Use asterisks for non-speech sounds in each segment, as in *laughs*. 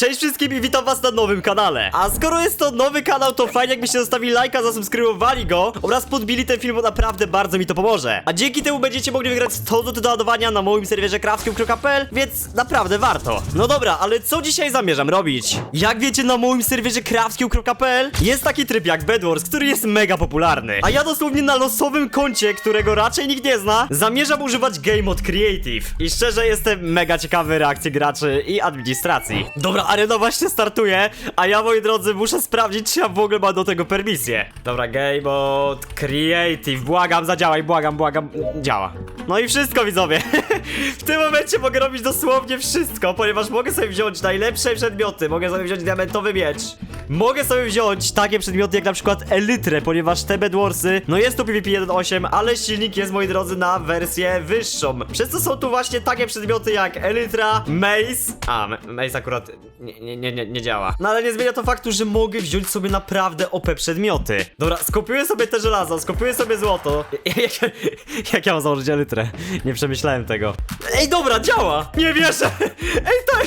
Cześć wszystkim i witam was na nowym kanale. A skoro jest to nowy kanał, to fajnie jakbyście zostawili lajka, zasubskrybowali go oraz podbili ten film, bo naprawdę bardzo mi to pomoże. A dzięki temu będziecie mogli wygrać 100 zł do ładowania na moim serwerze craftium.pl, więc naprawdę warto. No dobra, ale co dzisiaj zamierzam robić? Jak wiecie, na moim serwerze craftium.pl jest taki tryb jak Bedwars, który jest mega popularny. A ja dosłownie na losowym koncie, którego raczej nikt nie zna, zamierzam używać Game Mode Creative. I szczerze jestem mega ciekawy reakcji graczy i administracji. Dobra, arena właśnie startuje, a ja moi drodzy muszę sprawdzić, czy ja w ogóle mam do tego permisję. Dobra, Game Mode Creative, błagam, zadziałaj, błagam, błagam, działa. No i wszystko widzowie. *laughs* w tym momencie mogę robić dosłownie wszystko, ponieważ mogę sobie wziąć najlepsze przedmioty, mogę sobie wziąć diamentowy miecz. Mogę sobie wziąć takie przedmioty jak na przykład Elytrę, ponieważ te Bedwarsy, no jest tu PvP 1.8, ale silnik jest moi drodzy na wersję wyższą. Przez co są tu właśnie takie przedmioty jak Elytra, Mace. A, Mace akurat nie, nie, nie, nie, działa. No ale nie zmienia to faktu, że mogę wziąć sobie naprawdę OP przedmioty. Dobra, skopiuję sobie te żelazo, skopiuję sobie złoto. *laughs* Jak, jak, ja mam założyć Elytrę? Nie przemyślałem tego. Ej, dobra, działa! Nie wierzę! *laughs* Ej, ta,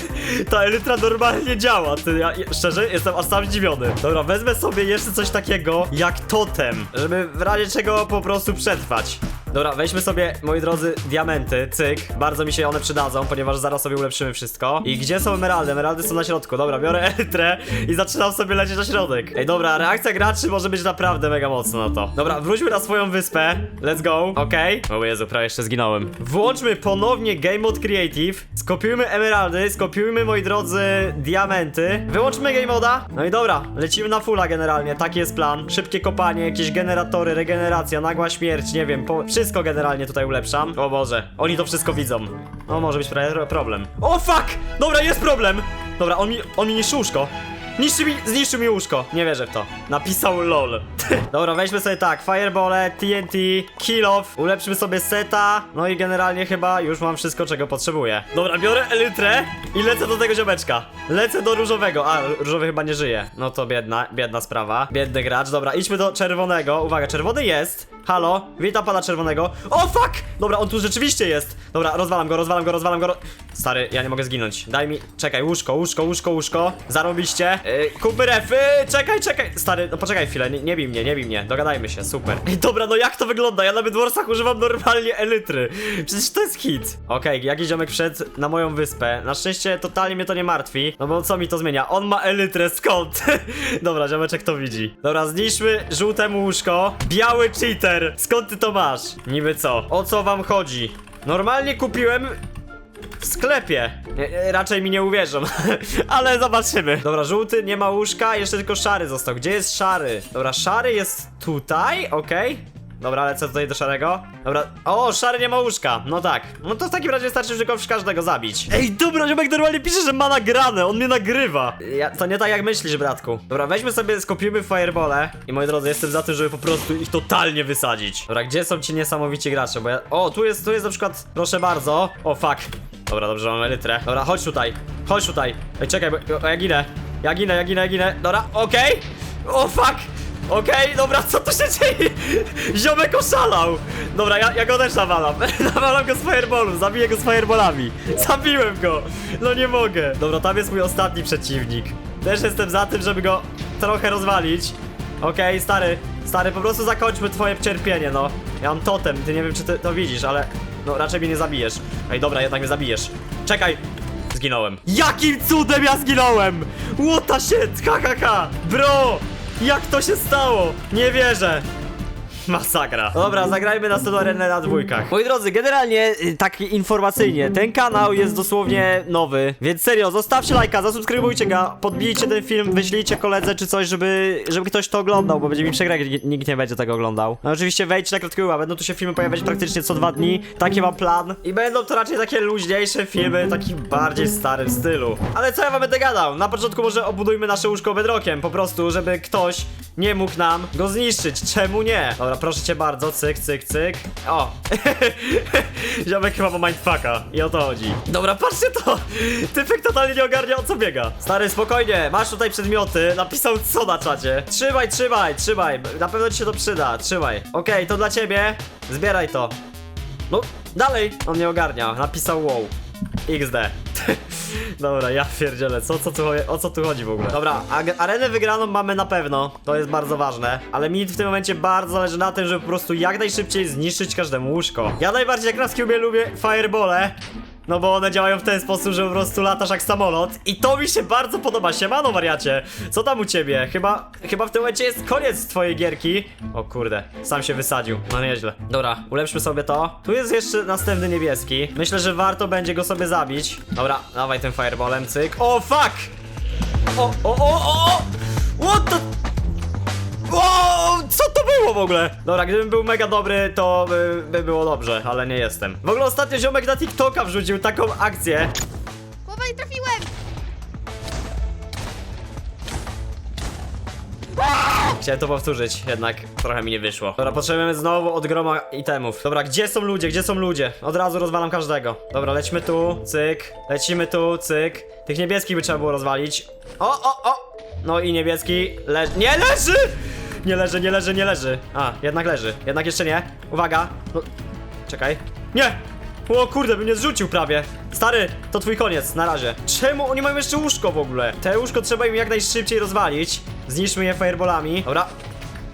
ta Elytra normalnie działa. Ty, ja- szczerze, jestem aż sam zdziwiony. Dobra, wezmę sobie jeszcze coś takiego jak totem, żeby w razie czego po prostu przetrwać. Dobra, weźmy sobie, moi drodzy, diamenty, cyk. Bardzo mi się one przydadzą, ponieważ zaraz sobie ulepszymy wszystko. I gdzie są emeraldy? Emeraldy są na środku. Dobra, biorę *laughs* elytrę i zaczynam sobie lecieć na środek. Ej, dobra, reakcja graczy może być naprawdę mega mocna na to. Dobra, wróćmy na swoją wyspę. Let's go, okej. O Jezu, prawie jeszcze zginąłem. Włączmy ponownie Game Mode Creative. Skopiujmy emeraldy, skopiujmy, moi drodzy, diamenty. Wyłączmy Game Moda. No i dobra, lecimy na fulla generalnie, taki jest plan. Szybkie kopanie, jakieś generatory, regeneracja, nagła śmierć, nie wiem, po... wszystko generalnie tutaj ulepszam. O Boże, oni to wszystko widzą. No może być problem. O fuck! Dobra, jest problem! Dobra, on mi, on mi niszczy łóżko. Niszczy mi, zniszczył mi łóżko. Nie wierzę w to. Napisał LOL. *laughs* Dobra, weźmy sobie tak, firebole, TNT, kill off, ulepszymy sobie seta, no i generalnie chyba już mam wszystko, czego potrzebuję. Dobra, biorę elytrę i lecę do tego ziomeczka. Lecę do różowego. A, różowy chyba nie żyje. No to biedna, biedna sprawa. Biedny gracz. Dobra, idźmy do czerwonego. Uwaga, czerwony jest. Halo, witam pana czerwonego. O fuck! Dobra, on tu rzeczywiście jest. Dobra, rozwalam go, rozwalam go, rozwalam go. Ro... Stary, ja nie mogę zginąć. Daj mi. Czekaj, łóżko, łóżko, łóżko, łóżko. Zarobiście. Yy, kupy refy. Czekaj, czekaj. Stary, no poczekaj chwilę. Nie, nie bij mnie, nie bij mnie. Dogadajmy się, super. Dobra, no jak to wygląda? Ja na Bedwarsach używam normalnie elytry. Przecież to jest hit. Okej, jakiś ziomek wszedł na moją wyspę. Na szczęście totalnie mnie to nie martwi. No bo co mi to zmienia? On ma elytrę, skąd? *laughs* dobra, ziomeczek to widzi. Dobra, zniszczmy żółtemu łóżko. Biały cheater. Skąd ty to masz? Niby co? O co wam chodzi? Normalnie kupiłem w sklepie. Raczej mi nie uwierzą, *laughs* ale zobaczymy. Dobra, żółty nie ma łóżka, jeszcze tylko szary został. Gdzie jest szary? Dobra, szary jest tutaj, okej. Dobra, lecę tutaj do szarego. Dobra. O, szary nie ma łóżka. No tak. No to w takim razie wystarczy tylko każdego zabić. Ej, dobra, ziomek normalnie pisze, że ma nagrane. On mnie nagrywa. Ja, to nie tak jak myślisz, bratku. Dobra, weźmy sobie, skopiujmy firebole. I moi drodzy, jestem za tym, żeby po prostu ich totalnie wysadzić. Dobra, gdzie są ci niesamowici gracze? Bo ja... O, tu jest, tu jest na przykład, proszę bardzo. O, fuck. Dobra, dobrze, mam elytrę. Dobra, chodź tutaj. Chodź tutaj. Ej, czekaj, bo o, ja ginę. Ja ginę, ja ginę, ja ginę. Dobra, okej. O, fuck. Okej, dobra, co tu się dzieje? Ziomek oszalał! Dobra, ja, ja go też nawalam. *laughs* Nawalam go z fireballów, zabiję go z fireballami. Zabiłem go! No nie mogę. Dobra, tam jest mój ostatni przeciwnik. Też jestem za tym, żeby go trochę rozwalić. Okej, stary, stary, po prostu zakończmy twoje cierpienie, no. Ja mam totem, ty nie wiem, czy ty to widzisz, ale... No, raczej mnie nie zabijesz. Ej, dobra, jednak mnie zabijesz. Czekaj! Zginąłem. Jakim cudem ja zginąłem? What the shit, ha! Bro! Jak to się stało? Nie wierzę. Masakra. Dobra, zagrajmy na arenę na dwójkach. Moi drodzy, generalnie y, tak informacyjnie, ten kanał jest dosłownie nowy, więc serio, zostawcie lajka, zasubskrybujcie go, podbijcie ten film, wyślijcie koledze czy coś, żeby, żeby ktoś to oglądał, bo będzie mi przykro, jak nikt nie będzie tego oglądał. No oczywiście wejdźcie na krótkiego, będą tu się filmy pojawiać praktycznie co dwa dni, taki mam plan. I będą to raczej takie luźniejsze filmy, taki bardziej starym stylu. Ale co ja wam będę gadał? Na początku może obudujmy nasze łóżko bedrokiem, po prostu, żeby ktoś nie mógł nam go zniszczyć. Czemu nie? Dobra, proszę cię bardzo, cyk, cyk, cyk. O! *laughs* Ziomek chyba ma mindfucka i o to chodzi. Dobra, patrzcie to! Typek totalnie nie ogarnia o co biega. Stary, spokojnie, masz tutaj przedmioty, napisał co na czacie. Trzymaj, trzymaj, trzymaj, na pewno ci się to przyda, trzymaj. Okej, to dla ciebie, zbieraj to. No, dalej, on nie ogarnia, napisał wow. XD. Dobra, ja pierdzielę, co, co tu, o co tu chodzi w ogóle? Dobra, arenę wygraną mamy na pewno, to jest bardzo ważne, ale mi w tym momencie bardzo zależy na tym, żeby po prostu jak najszybciej zniszczyć każdemu łóżko. Ja najbardziej jak na Cubie lubię firebole, no bo one działają w ten sposób, że po prostu latasz jak samolot i to mi się bardzo podoba. Siemano wariacie, co tam u ciebie? Chyba, chyba w tym momencie jest koniec twojej gierki. O kurde, sam się wysadził, no nieźle. Dobra, ulepszmy sobie to. Tu jest jeszcze następny niebieski. Myślę, że warto będzie go sobie zabić. Dobra, dawaj tym fireballem, cyk. O fuck! O, o, o, o! What the... O, co to było w ogóle? Dobra, gdybym był mega dobry, to by, by było dobrze, ale nie jestem. W ogóle ostatnio ziomek na TikToka wrzucił taką akcję. Głowa nie trafiłem! Chciałem to powtórzyć, jednak trochę mi nie wyszło. Dobra, potrzebujemy znowu od groma itemów. Dobra, gdzie są ludzie, gdzie są ludzie? Od razu rozwalam każdego. Dobra, lecimy tu, cyk. Lecimy tu, cyk. Tych niebieskich by trzeba było rozwalić. O, o, o! No i niebieski leży. Nie leży! Nie leży, nie leży, nie leży. A, jednak leży. Jednak jeszcze nie. Uwaga. No, czekaj. Nie! O kurde, bym mnie zrzucił prawie. Stary, to twój koniec, na razie. Czemu oni mają jeszcze łóżko w ogóle? Te łóżko trzeba im jak najszybciej rozwalić. Zniszczmy je fireballami. Dobra.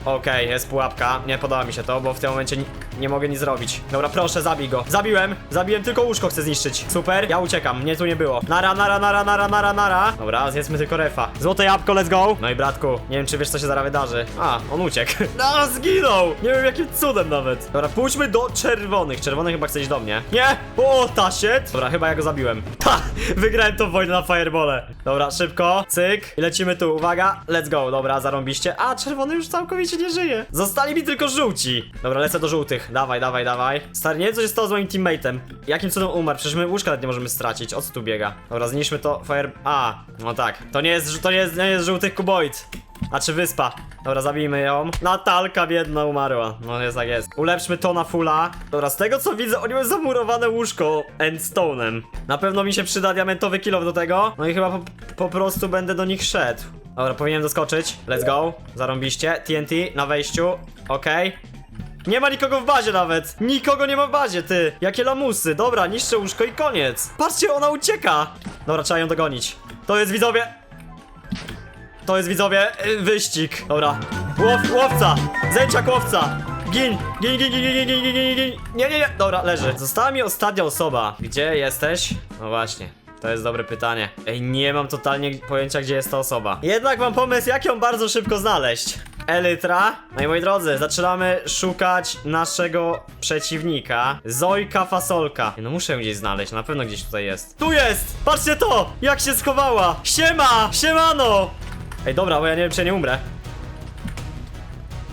Okej, jest pułapka. Nie podoba mi się to, bo w tym momencie ni- nie mogę nic zrobić. Dobra, proszę, zabij go. Zabiłem. Zabiłem, tylko łóżko chcę zniszczyć. Super, ja uciekam. Mnie tu nie było. Nara, nara, nara, nara, nara, nara. Dobra, zjedzmy tylko refa. Złote jabłko, let's go. No i bratku, nie wiem czy wiesz co się zaraz wydarzy. A, on uciekł. *laughs* No, zginął. Nie wiem jakim cudem nawet. Dobra, pójdźmy do czerwonych. Czerwony chyba chce iść do mnie. Nie! O, ta shit. Dobra, chyba ja go zabiłem. *laughs* Ha! Wygrałem tą wojnę na firebole. Dobra, szybko. Cyk. I lecimy tu. Uwaga. Let's go. Dobra, zarąbiście. A, czerwony już całkowicie nie żyje. Zostali mi tylko żółci. Dobra, lecę do żółtych. Dawaj, dawaj, dawaj. Stary, nie wiem co się stało z moim teammate'em. Jakim cudem umarł? Przecież my łóżka nawet nie możemy stracić. O co tu biega? Dobra, zniszczmy to fire... A, no tak. To nie jest, to nie jest, nie jest żółtych kuboid. A czy wyspa? Dobra, zabijmy ją. Natalka biedna umarła. No jest tak jest. Ulepszmy to na fulla. Dobra, z tego co widzę, oni mają zamurowane łóżko endstone'em. Na pewno mi się przyda diamentowy kilo do tego. No i chyba po, po prostu będę do nich szedł. Dobra, powinienem doskoczyć. Let's go. Zarąbiście. TNT na wejściu. Okej. Nie ma nikogo w bazie nawet! Nikogo nie ma w bazie, ty! Jakie lamusy! Dobra, niszczę łóżko i koniec! Patrzcie, ona ucieka! Dobra, trzeba ją dogonić. To jest widzowie! To jest widzowie y, wyścig. Dobra. Łow, łowca! Zęciak łowca! Gin! Gin, gin, gin, gin, gin, gin, gin, gin! Nie, nie, nie! Dobra, leży. Została mi ostatnia osoba. Gdzie jesteś? No właśnie. To jest dobre pytanie. Ej, nie mam totalnie pojęcia, gdzie jest ta osoba. Jednak mam pomysł, jak ją bardzo szybko znaleźć. Elytra. No i moi drodzy, zaczynamy szukać naszego przeciwnika. Zojka Fasolka. No muszę ją gdzieś znaleźć, na pewno gdzieś tutaj jest. Tu jest! Patrzcie to! Jak się schowała! Siema! Siemano! Ej, dobra, bo ja nie wiem, czy ja nie umrę.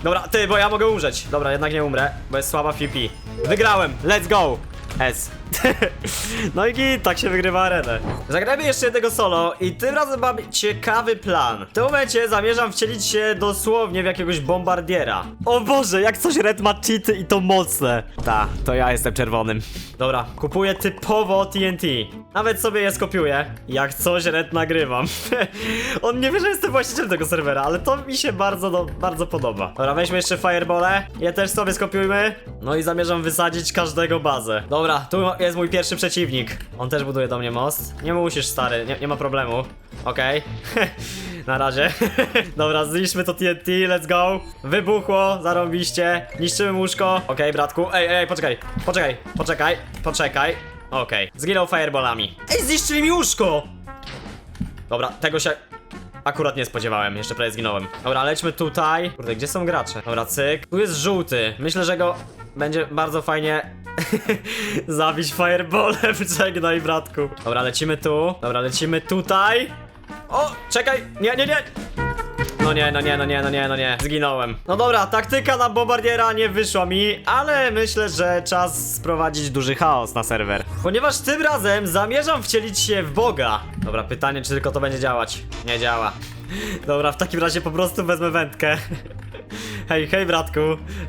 Dobra, ty, bo ja mogę umrzeć. Dobra, jednak nie umrę, bo jest słaba PP. Wygrałem! Let's go! S. *laughs* no i git, tak się wygrywa arenę. Zagrajmy jeszcze jednego solo i tym razem mam ciekawy plan. W tym momencie zamierzam wcielić się dosłownie w jakiegoś bombardiera. O Boże, jak coś Red ma cheaty i to mocne. Ta, to ja jestem czerwonym. Dobra, kupuję typowo TNT. Nawet sobie je skopiuję. Jak coś Red nagrywam. *laughs* On nie wie, że jestem właścicielem tego serwera, ale to mi się bardzo, bardzo podoba. Dobra, weźmy jeszcze firebole. Je też sobie skopiujmy. No i zamierzam wysadzić każdego bazę. Dobra, tu jest mój pierwszy przeciwnik. On też buduje do mnie most. Nie musisz, stary, nie, nie ma problemu. Okej. *laughs* Na razie. *laughs* Dobra, zniszczmy to TNT, let's go. Wybuchło, zarąbiście. Niszczymy łóżko. Okej, bratku. Ej, ej, poczekaj. Poczekaj, poczekaj, poczekaj. Okej, zginął fireballami. Ej, zniszczyli mi łóżko! Dobra, tego się akurat nie spodziewałem, jeszcze prawie zginąłem. Dobra, lećmy tutaj. Kurde, gdzie są gracze? Dobra, cyk. Tu jest żółty. Myślę, że go będzie bardzo fajnie *laughs* zabić fireballem. *laughs* Żegnaj, bratku. Dobra, lecimy tu. Dobra, lecimy tutaj. O, czekaj. Nie, nie, nie. No nie, no nie, no nie, no nie, no nie. Zginąłem. No dobra, taktyka na bombardiera nie wyszła mi, ale myślę, że czas sprowadzić duży chaos na serwer. Ponieważ tym razem zamierzam wcielić się w Boga. Dobra, pytanie, czy tylko to będzie działać. Nie działa. *laughs* Dobra, w takim razie po prostu wezmę wędkę. Hej, hej bratku,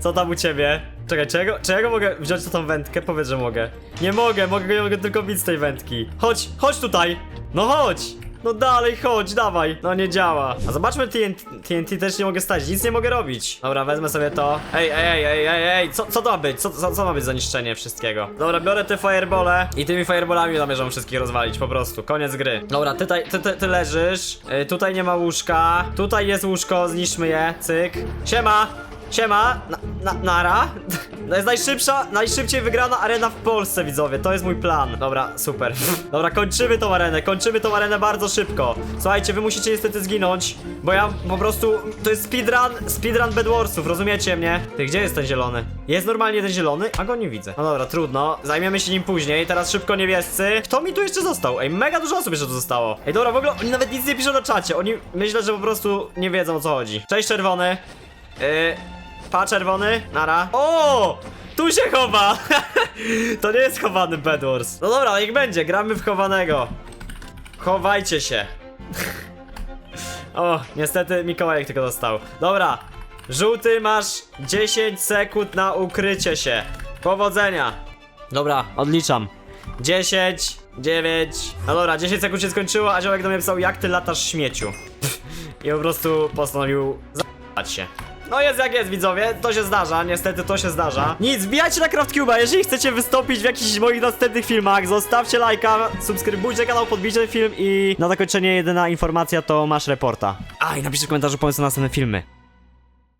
co tam u ciebie? Czekaj, czy ja, mogę wziąć na tą wędkę? Powiedz, że mogę. Nie mogę, mogę mogę tylko bić z tej wędki. Chodź, chodź tutaj! No chodź! No dalej, chodź, dawaj. No nie działa. A zobaczmy TNT, TNT też nie mogę stać, nic nie mogę robić. Dobra, wezmę sobie to. Ej, ej, ej, ej, ej, co, co to ma być? Co, co, co ma być za niszczenie wszystkiego? Dobra, biorę te firebole i tymi fireballami zamierzam wszystkich rozwalić, po prostu. Koniec gry. Dobra, ty, ty, ty, ty leżysz. Y, tutaj nie ma łóżka. Tutaj jest łóżko, zniszczmy je. Cyk. Siema! Siema! Na, na, nara? *laughs* To jest najszybsza, najszybciej wygrana arena w Polsce, widzowie. To jest mój plan. Dobra, super. *laughs* Dobra, kończymy tą arenę. Kończymy tą arenę bardzo szybko. Słuchajcie, wy musicie niestety zginąć, bo ja po prostu... To jest speedrun, speedrun Bedwarsów, rozumiecie mnie? Ty, gdzie jest ten zielony? Jest normalnie ten zielony, a go nie widzę. No dobra, trudno. Zajmiemy się nim później. Teraz szybko niebiescy. Kto mi tu jeszcze został? Ej, mega dużo osób jeszcze tu zostało. Ej, dobra, w ogóle oni nawet nic nie piszą na czacie. Oni myślę, że po prostu nie wiedzą o co chodzi. Cześć, czerwony. Yy, pa, czerwony. Nara. O! Tu się chowa! *laughs* to nie jest chowany Bedwars. No dobra, niech będzie, gramy w chowanego. Chowajcie się. *laughs* o, niestety Mikołajek tylko dostał. Dobra, żółty masz 10 sekund na ukrycie się. Powodzenia. Dobra, odliczam. 10, 9. No dobra, 10 sekund się skończyło, a ziołek do mnie pisał, jak ty latasz śmieciu. *laughs* I po prostu postanowił za***ać się. No jest jak jest widzowie, to się zdarza, niestety to się zdarza. Nic, wbijajcie na CraftCube'a, jeżeli chcecie wystąpić w jakichś moich następnych filmach Zostawcie lajka, subskrybujcie kanał, podbijcie ten film I na zakończenie jedyna informacja to masz reporta. A i napiszcie w komentarzu pomysł na następne filmy